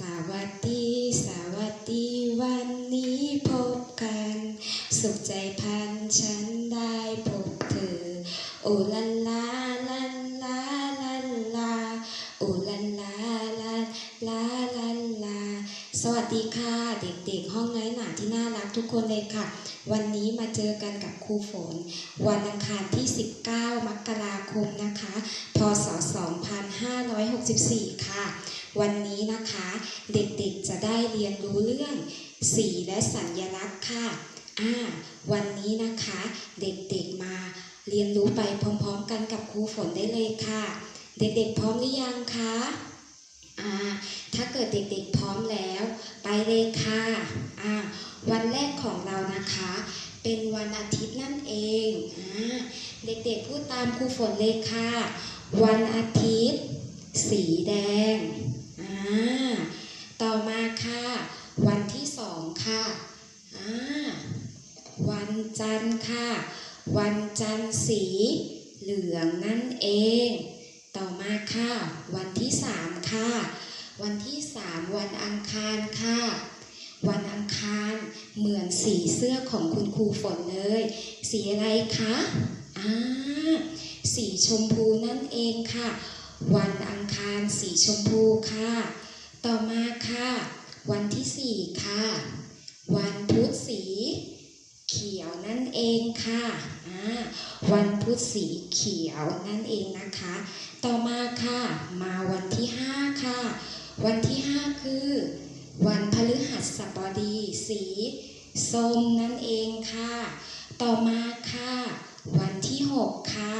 สวัสดี สวัสดีวันนี้พบกัน สุขใจพันฉันได้พบเธอ โอลันลาลันลาลันลาโอลันลาลันลาลันลา สวัสดีค่ะเด็กๆ ห้องน้อยหนาที่น่ารักทุกคนเลยค่ะ วันนี้มาเจอกันกับครูฝน วันอังคารที่ 19 มกราคมนะคะ พศ 2564 ค่ะ วันนี้นะคะ เด็กๆจะได้เรียนรู้เรื่อง สีและสัญลักษณ์ค่ะอ่าวันนี้นะคะ เด็กๆมาเรียนรู้ไปพร้อมๆ กันกับครูฝนได้เลยค่ะ เด็กๆพร้อมหรือยังคะอ่าถ้าเกิดเด็กๆพร้อมแล้ว ไปเลยค่ะอ่าวันแรกของเรานะคะ เป็นวันอาทิตย์นั่นเองอ่าเด็กๆพูดตามครูฝนเลยค่ะ วันอาทิตย์ สีแดง อ่าต่อมาค่ะ วันที่สองค่ะอ่าวันจันทร์ค่ะ วันจันทร์สีเหลืองนั่นเอง ต่อมาค่ะ วันที่สามค่ะ วันที่สามวันอังคารค่ะ วันอังคารเหมือนสีเสื้อของคุณครูฝนเลย สีอะไรคะอ่าสีชมพูนั่นเองค่ะ วันอังคารสีชมพูค่ะ ต่อมาค่ะ วันที่สี่ค่ะ วันพุธสี เขียวนั่นเองค่ะวันพุธสีเขียวนั่นเองนะคะ ต่อมาค่ะ มาวันที่ห้าค่ะ วันที่ห้าคือ วันพฤหัสบดีสีส้มนั่นเองค่ะ ต่อมาค่ะ วันที่หกค่ะ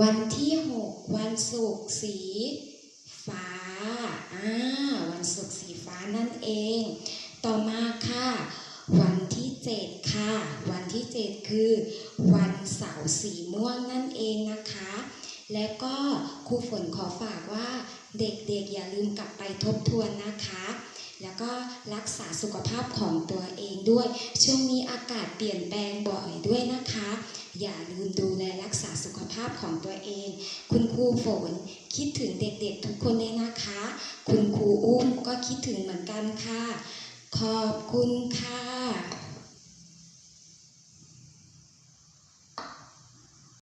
วันที่หกวันศุกร์สีฟ้าอ่าวันศุกร์สีฟ้านั่นเอง ต่อมาค่ะ วันที่เจ็ดค่ะ วันที่เจ็ดคือ วันเสาร์สีม่วงนั่นเองนะคะ และก็ครูฝนขอฝากว่าเด็กๆอย่าลืมกลับไปทบทวนนะคะ แล้วก็รักษาสุขภาพของตัวเองด้วย ช่วงนี้อากาศเปลี่ยนแปลงบ่อยด้วยนะคะ อย่าลืมดูแลรักษาสุขภาพของตัวเอง คุณครูฝนคิดถึงเด็กๆทุกคนเลยนะคะ คุณครูอุ้มก็คิดถึงเหมือนกันค่ะ ขอบคุณค่ะ